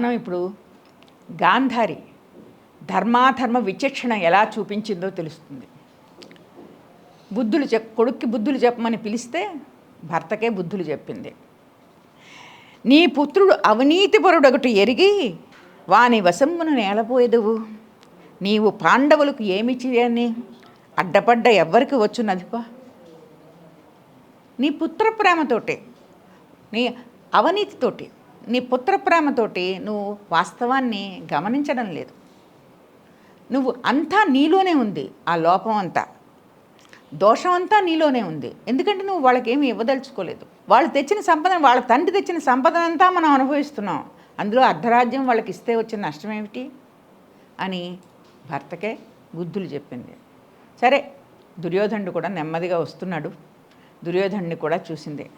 మనం ఇప్పుడు గాంధారి ధర్మాధర్మ విచక్షణ ఎలా చూపించిందో తెలుస్తుంది. బుద్ధులు చెప్ కొడుక్కి బుద్ధులు చెప్పమని పిలిస్తే భర్తకే బుద్ధులు చెప్పింది. నీ పుత్రుడు అవినీతిపరుడొకటి ఎరిగి వాని వశమ్మును నేలపోయేదువు. నీవు పాండవులకు ఏమి చేయని అడ్డపడ్డ ఎవ్వరికి వచ్చునదిపా. నీ పుత్ర ప్రేమతోటి నీ అవినీతితోటి. నీ పుత్ర ప్రేమతోటి నువ్వు వాస్తవాన్ని గమనించడం లేదు. నువ్వు అంతా నీలోనే ఉంది ఆ లోపం అంతా. దోషం అంతా నీలోనే ఉంది. ఎందుకంటే నువ్వు వాళ్ళకి ఇవ్వదలుచుకోలేదు. వాళ్ళు తెచ్చిన సంపద వాళ్ళ తండ్రి తెచ్చిన సంపద అంతా మనం అనుభవిస్తున్నాం. అందులో అర్ధరాజ్యం వాళ్ళకి ఇస్తే వచ్చిన నష్టం ఏమిటి? అని భర్తకే బుద్ధులు చెప్పింది. సరే దుర్యోధనుడు కూడా నెమ్మదిగా వస్తున్నాడు. దుర్యోధనుడిని కూడా చూసింది.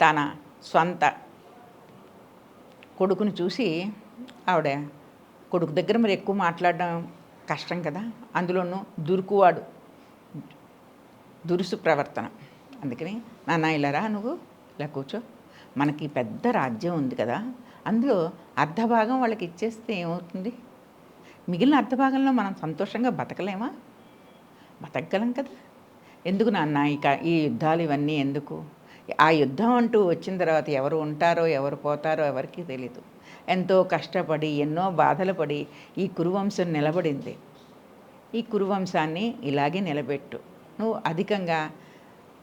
తన స్వంత కొడుకుని చూసి ఆవిడ కొడుకు దగ్గర మరి ఎక్కువ మాట్లాడడం కష్టం కదా అందులోనూ దురుకువాడు దురుసు ప్రవర్తన. అందుకని నాన్న ఇలారా నువ్వు ఇలా కూర్చో. మనకి పెద్ద రాజ్యం ఉంది కదా అందులో అర్ధభాగం వాళ్ళకి ఇచ్చేస్తే ఏమవుతుంది? మిగిలిన అర్ధభాగంలో మనం సంతోషంగా బతకలేమా? బతకగలం కదా. ఎందుకు నాన్న ఇక ఈ యుద్ధాలు ఇవన్నీ ఎందుకు? ఆ యుద్ధం అంటూ వచ్చిన తర్వాత ఎవరు ఉంటారో ఎవరు పోతారో ఎవరికీ తెలియదు ఎంతో కష్టపడి ఎన్నో బాధలు పడి ఈ కురువంశం నిలబడింది. ఈ కురువంశాన్ని ఇలాగే నిలబెట్టు. నువ్వు అధికంగా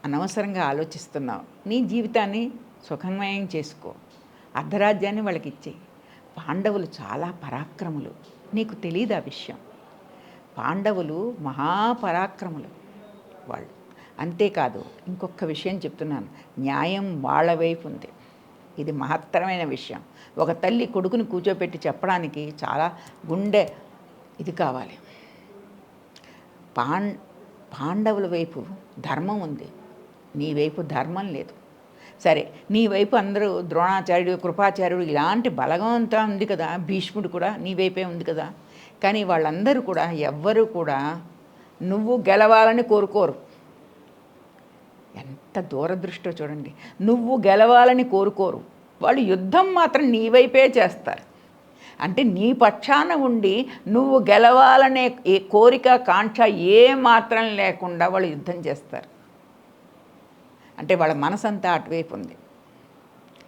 అనవసరంగా ఆలోచిస్తున్నావు. నీ జీవితాన్ని సుఖమయం చేసుకో. అర్ధరాజ్యాన్ని వాళ్ళకి ఇచ్చేయి పాండవులు చాలా పరాక్రములు. నీకు తెలియదు ఆ విషయం. పాండవులు మహాపరాక్రములు వాళ్ళు. అంతేకాదు ఇంకొక విషయం చెప్తున్నాను. న్యాయం వాళ్ళ వైపు ఉంది. ఇది మహత్తరమైన విషయం. ఒక తల్లి కొడుకుని కూర్చోపెట్టి చెప్పడానికి చాలా గుండె ఇది కావాలి. పాం పాండవుల వైపు ధర్మం ఉంది. నీ వైపు ధర్మం లేదు. సరే నీ వైపు అందరూ ద్రోణాచార్యుడు కృపాచార్యుడు ఇలాంటి బలగం అంతా ఉంది కదా భీష్ముడు కూడా నీ వైపే ఉంది కదా. కానీ వాళ్ళందరూ కూడా ఎవ్వరూ కూడా నువ్వు గెలవాలని కోరుకోరు. ఎంత దూరదృష్టో చూడండి. నువ్వు గెలవాలని కోరుకోరు. వాళ్ళు యుద్ధం మాత్రం నీ వైపే చేస్తారు. అంటే నీ పక్షాన ఉండి నువ్వు గెలవాలనే ఏ కోరిక కాంక్ష ఏ మాత్రం లేకుండా వాళ్ళు యుద్ధం చేస్తారు. అంటే వాళ్ళ మనసంతా అటువైపు ఉంది.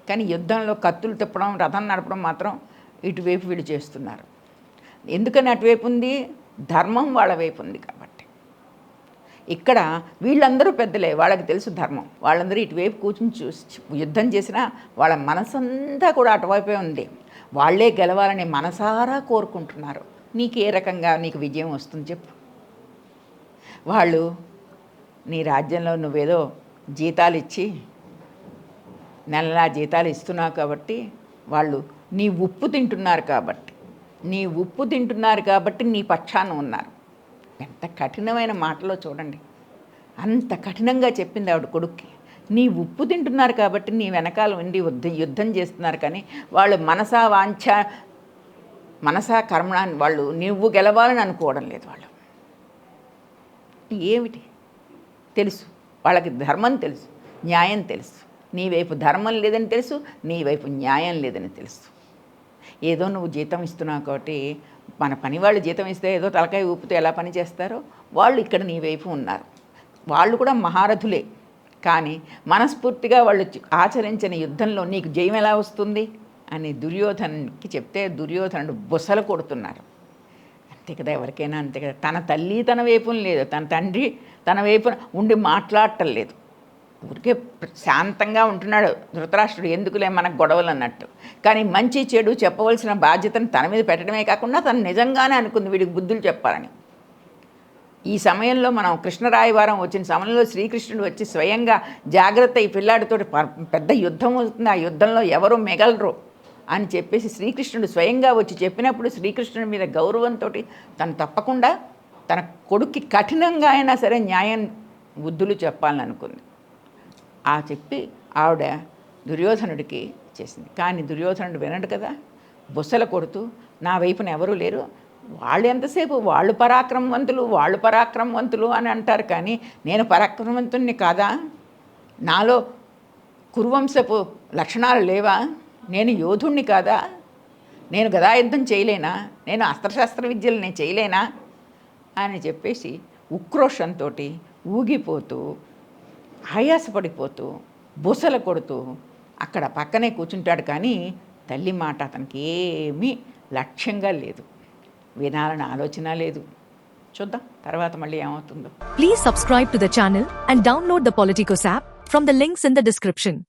కానీ యుద్ధంలో కత్తులు తిప్పడం రథం నడపడం మాత్రం ఇటువైపు వీళ్ళు చేస్తున్నారు. ఎందుకని అటువైపు ఉంది? ధర్మం వాళ్ళ వైపు ఉంది కాబట్టి. ఇక్కడ వీళ్ళందరూ పెద్దలే వాళ్ళకి తెలుసు ధర్మం. వాళ్ళందరూ ఇటువైపు కూర్చుని చూసి యుద్ధం చేసినా వాళ్ళ మనసంతా కూడా అటువైపే ఉంది. వాళ్ళే గెలవాలని మనసారా కోరుకుంటున్నారు. నీకు ఏ రకంగా నీకు విజయం వస్తుంది చెప్పు. వాళ్ళు నీ రాజ్యంలో నువ్వేదో జీతాలు ఇచ్చి నెలలా జీతాలు ఇస్తున్నావు కాబట్టి వాళ్ళు నీ ఉప్పు తింటున్నారు కాబట్టి నీ ఉప్పు తింటున్నారు కాబట్టి నీ పక్షాన ఉన్నారు. ఎంత కఠినమైన మాటలో చూడండి. అంత కఠినంగా చెప్పింది ఆవిడ కొడుక్కి. నీ ఉప్పు తింటున్నారు కాబట్టి నీ వెనకాల ఉండి యుద్ధం చేస్తున్నారు కానీ వాళ్ళు మనసా వాంఛ మనసా కర్మణ వాళ్ళు నువ్వు గెలవాలని అనుకోవడం లేదు వాళ్ళు. ఏమిటి? తెలుసు. వాళ్ళకి ధర్మం తెలుసు. న్యాయం తెలుసు. నీ వైపు ధర్మం లేదని తెలుసు నీ వైపు న్యాయం లేదని తెలుసు. ఏదో నువ్వు జీతం ఇస్తున్నావు కాబట్టి మన పని వాళ్ళు జీతం ఇస్తే ఏదో తలకాయ ఊపితే ఎలా పని చేస్తారో వాళ్ళు ఇక్కడ నీ వైపు ఉన్నారు. వాళ్ళు కూడా మహారథులే. కానీ మనస్ఫూర్తిగా వాళ్ళు ఆచరించిన యుద్ధంలో నీకు జయం ఎలా వస్తుంది? అని దుర్యోధనుడికి చెప్తే దుర్యోధనుడు బుసలు కొడుతున్నారు. అంతే కదా ఎవరికైనా అంతే కదా. తన తల్లి తన వైపున లేదు. తన తండ్రి తన వైపున ఉండి మాట్లాడటం లేదు. ఊరికే శాంతంగా ఉంటున్నాడు ధృతరాష్ట్రుడు ఎందుకులే మనకు గొడవలు అన్నట్టు. కానీ మంచి చెడు చెప్పవలసిన బాధ్యతను తన మీద పెట్టడమే కాకుండా తను నిజంగానే అనుకుంది వీడికి బుద్ధులు చెప్పాలని. ఈ సమయంలో మనం కృష్ణరాయవారం వచ్చిన సమయంలో శ్రీకృష్ణుడు వచ్చి స్వయంగా జాగ్రత్త ఈ పిల్లాడితో పెద్ద యుద్ధం అవుతుంది. ఆ యుద్ధంలో ఎవరు మిగలరు అని చెప్పేసి శ్రీకృష్ణుడు స్వయంగా వచ్చి చెప్పినప్పుడు శ్రీకృష్ణుడి మీద గౌరవంతో తను తప్పకుండా తన కొడుక్కి కఠినంగా అయినా సరే న్యాయం బుద్ధులు చెప్పాలని అనుకుంది. ఆ చెప్పి ఆవిడ దుర్యోధనుడికి చేసింది. కానీ దుర్యోధనుడు వినడు కదా. బుసల కొడుతూ నా వైపున ఎవరూ లేరు. వాళ్ళు ఎంతసేపు? వాళ్ళు పరాక్రమవంతులు వాళ్ళు పరాక్రమవంతులు అని అంటారు కానీ నేను పరాక్రమవంతుణ్ణి కాదా? నాలో కురువంశపు లక్షణాలు లేవా? నేను యోధుణ్ణి కాదా? నేను గదాయుద్ధం చేయలేనా? నేను అస్త్రశాస్త్ర విద్యలు నేను చేయలేనా? అని చెప్పేసి ఉక్రోషంతో ఊగిపోతూ ఆయాసపడిపోతూ బుసల కొడుతూ అక్కడ పక్కనే కూర్చుంటాడు కానీ తల్లి మాట అతనికి ఏమీ లక్ష్యంగా లేదు. వినాలని ఆలోచన లేదు. చూద్దాం తర్వాత మళ్ళీ ఏమవుతుందో. Please subscribe to the channel and download the app from the links in the description